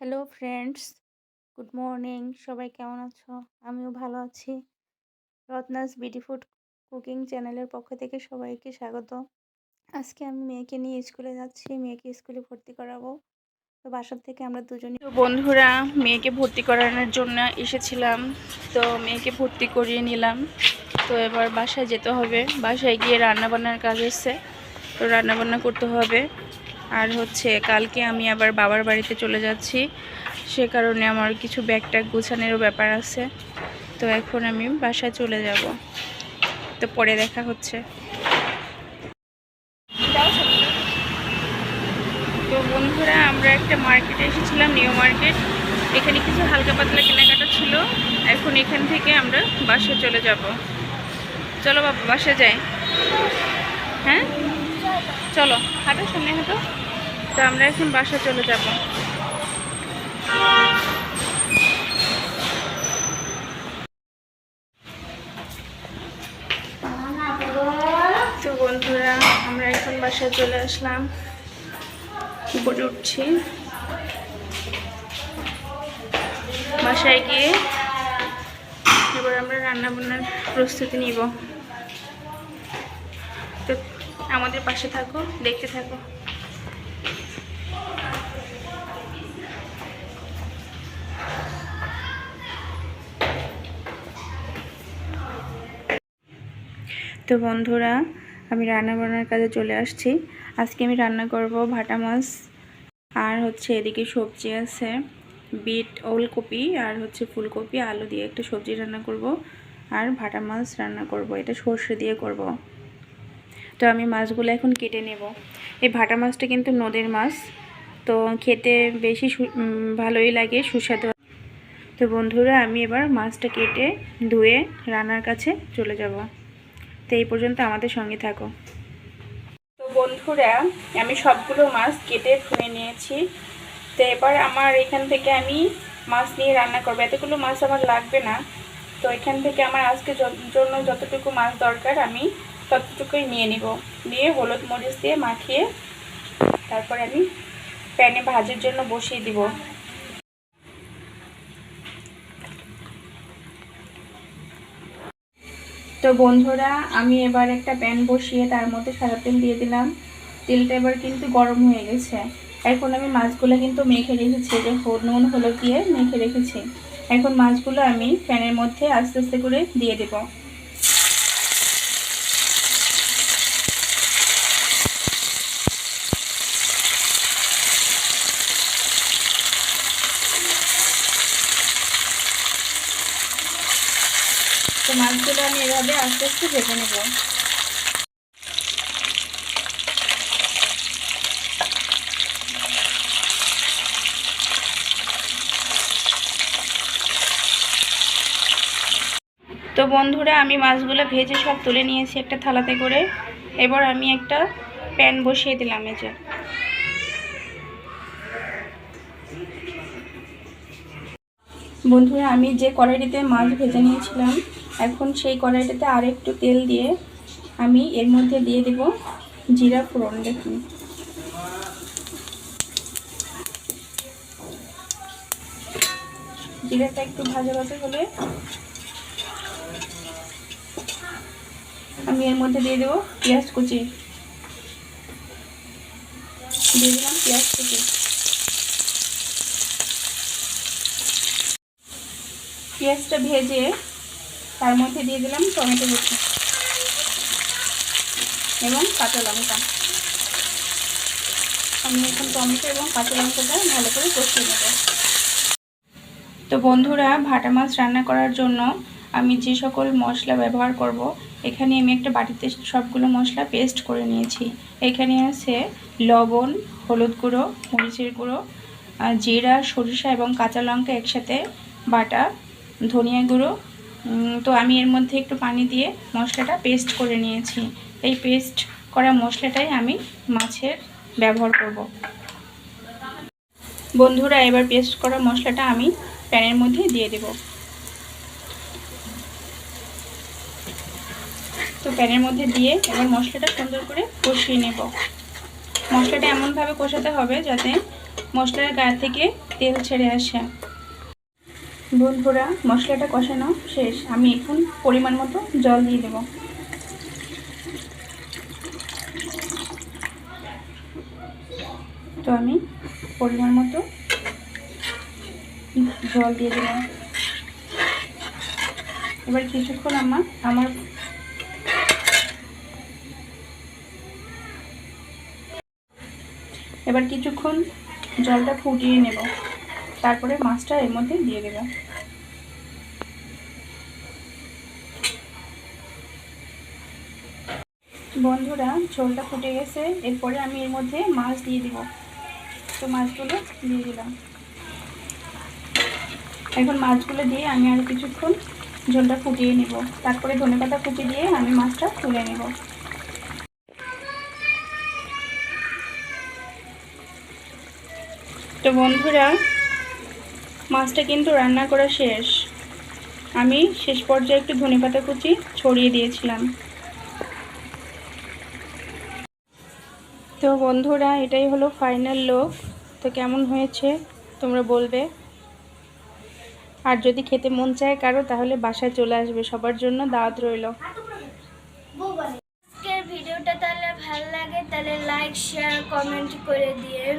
Hello friends good morning সবাই কেমন আছো? আমিও ভালো আছি। রত্নাস বিডি ফুড কুকিং চ্যানেলের পক্ষ থেকে সবাইকে স্বাগত। আজকে আমি মেয়েকে নিয়ে স্কুলে যাচ্ছি। মেয়েকে স্কুলে ভর্তি করাবো। তো বাসার থেকে আমরা দুজনে তো বন্ধুরা, মেয়েকে ভর্তি করানোর জন্য এসেছিলাম। তো মেয়েকে ভর্তি করিয়ে নিলাম। তো এবার বাসায় যেতে হবে। বাসায় গিয়ে রান্নাবান্নার কাজ এসছে তো রান্নাবান্না করতে হবে। আর হচ্ছে কালকে আমি আবার বাবার বাড়িতে চলে যাচ্ছি। সে কারণে আমার কিছু ব্যাগ ট্যাগ গুছানোরও ব্যাপার আছে। তো এখন আমি বাসায় চলে যাব। তো পরে দেখা হচ্ছে। তো বন্ধুরা, আমরা একটা মার্কেটে এসেছিলাম নিউ মার্কেট এখানে কিছু হালকা পাতলা কেনাকাটা ছিল। এখন এখান থেকে আমরা বাসে চলে যাব। চলো বাবা বাসে যাই। হ্যাঁ? চলো, হাঁটো সামনে, হাঁটো। তো আমরা এখন বাসা চলে যাব। তো বন্ধুরা, আমরা এখন বাসায় চলে আসলাম। উপরে উঠছি। বাসায় গিয়ে এবার আমরা রান্না বান্নার প্রস্তুতি নিব। তো আমাদের পাশে থাকো, দেখতে থাকো। তো বন্ধুরা, আমি রান্না বান্নার কাজে চলে আসছি। আজকে আমি রান্না করব ভাটা মাছ, আর হচ্ছে এদিকে সবজি আছে, বিট, ওলকপি, আর হচ্ছে ফুলকপি, আলু দিয়ে একটা সবজি রান্না করব, আর ভাটা মাছ রান্না করব, এটা সর্ষে দিয়ে করব। তো আমি মাছগুলো এখন কেটে নেব। এই ভাটা মাছটা কিন্তু নদীর মাছ। তো খেতে বেশি ভালোই লাগে, সুস্বাদু। তো বন্ধুরা, আমি এবার মাছটা কেটে ধুয়ে রান্নার কাছে চলে যাব। তো এই পর্যন্ত আমাদের সঙ্গে থাকো। তো বন্ধুরা, আমি সবগুলো মাছ কেটে ধুয়ে নিয়েছি। তো এবার আমার এখান থেকে আমি মাছ নিয়ে রান্না করব। এতগুলো মাছ আমার লাগবে না। তো এখান থেকে আমার আজকে জন্য যতটুকু মাছ দরকার আমি ততটুকুই নিয়ে নিব। নিয়ে হলুদ মরিচ দিয়ে মাখিয়ে তারপরে আমি প্যানে ভাজির জন্য বসিয়ে দিব। তো বন্ধুরা, আমি এবার একটা প্যান বসিয়ে তার মধ্যে সাদা তেল দিয়ে দিলাম। তেলটা এবার কিন্তু গরম হয়ে গেছে। এখন আমি মাছগুলো কিন্তু মেখে রেখেছি যে নুন, হলুদ দিয়ে মেখে রেখেছি। এখন মাছগুলো আমি প্যানের মধ্যে আস্তে আস্তে করে দিয়ে দেবো। তো মাছগুলো আমি এভাবে আস্তে আস্তে ভেজে নেব। তো বন্ধুরা, আমি মাছগুলো ভেজে সব তুলে নিয়েছি একটা থালাতে করে। এবার আমি একটা প্যান বসিয়ে দিলাম এই যে। বন্ধুরা, আমি যে কড়াইটিতে মাছ ভেজে নিয়েছিলাম এখন সেই কড়াইটাতে আর একটু তেল দিয়ে আমি এর মধ্যে দিয়ে দেব জিরা ফোড়ন, দেখুন। জিরাটা একটু ভাজা ভাজা হলে আমি এর মধ্যে দিয়ে দেবো পেঁয়াজ কুচি। দিয়ে দিলাম পেঁয়াজ কুচি। পেঁয়াজটা ভেজে তার মধ্যে দিয়ে দিলাম টমেটো কুচি এবং কাঁচা লঙ্কা। আমি এখন টমেটো এবং কাঁচা লঙ্কাটা ভালো করে কষিয়ে নেব। তো বন্ধুরা, ভাটা মাছ রান্না করার জন্য আমি যে সকল মশলা ব্যবহার করব, এখানে আমি একটা বাটিতে সবগুলো মশলা পেস্ট করে নিয়েছি। এখানে আছে লবণ, হলুদ গুঁড়ো, মরিচের গুঁড়ো জিরা, সরিষা এবং কাঁচা লঙ্কা একসাথে, বাটা, ধনিয়া গুঁড়ো তো আমি এর মধ্যে একটু পানি দিয়ে মশলাটা পেস্ট করে নিয়েছি। এই পেস্ট করা মশলাটাই আমি মাছের ব্যবহার করব। বন্ধুরা, এবার পেস্ট করা মশলাটা আমি প্যানের মধ্যে দিয়ে দেব। তো প্যানের মধ্যে দিয়ে এবার মশলাটা সুন্দর করে কষিয়ে নেব। মশলাটা এমনভাবে কষাতে হবে যাতে মশলার গায়ে থেকে তেল ছেড়ে আসে। বন্ধুরা মশলাটা কষানো শেষ। আমি এখন পরিমাণ মতো জল দিয়ে দেব। তো আমি পরিমাণ মতো জল দিয়ে দিলাম এবার কিছুক্ষণ আমার আমার এবার কিছুক্ষণ জলটা ফুটিয়ে নেব। তারপরে মাছটা এর মধ্যে দিয়ে দেব। বন্ধুরা, ঝোলটা ফুটে গেছে। এরপরে আমি এর মধ্যে মাছ দিয়ে দিব। তো মাছগুলো দিয়ে দিলাম। এখন মাছগুলো দিয়ে আমি আর কিছুক্ষণ ঝোলটা ফুটিয়ে নেব। তারপরে ধনেপাতা কুচি দিয়ে আমি মাছটা তুলে নেব। তো বন্ধুরা মাছটা কিন্তু রান্না করা শেষ। আমি শেষ পর্যায়ে একটু ধনেপাতা কুচি ছড়িয়ে দিয়েছিলাম। তো বন্ধুরা, এটাই হলো ফাইনাল লুক তো কেমন হয়েছে তোমরা বলবে? আর যদি খেতে মন চায় কারও, তাহলে বাসায় চলে আসবে। সবার জন্য দাওয়াত রইল। ভিডিওটা তাহলে ভালো লাগে, তাহলে লাইক শেয়ার কমেন্ট করে দিয়েন।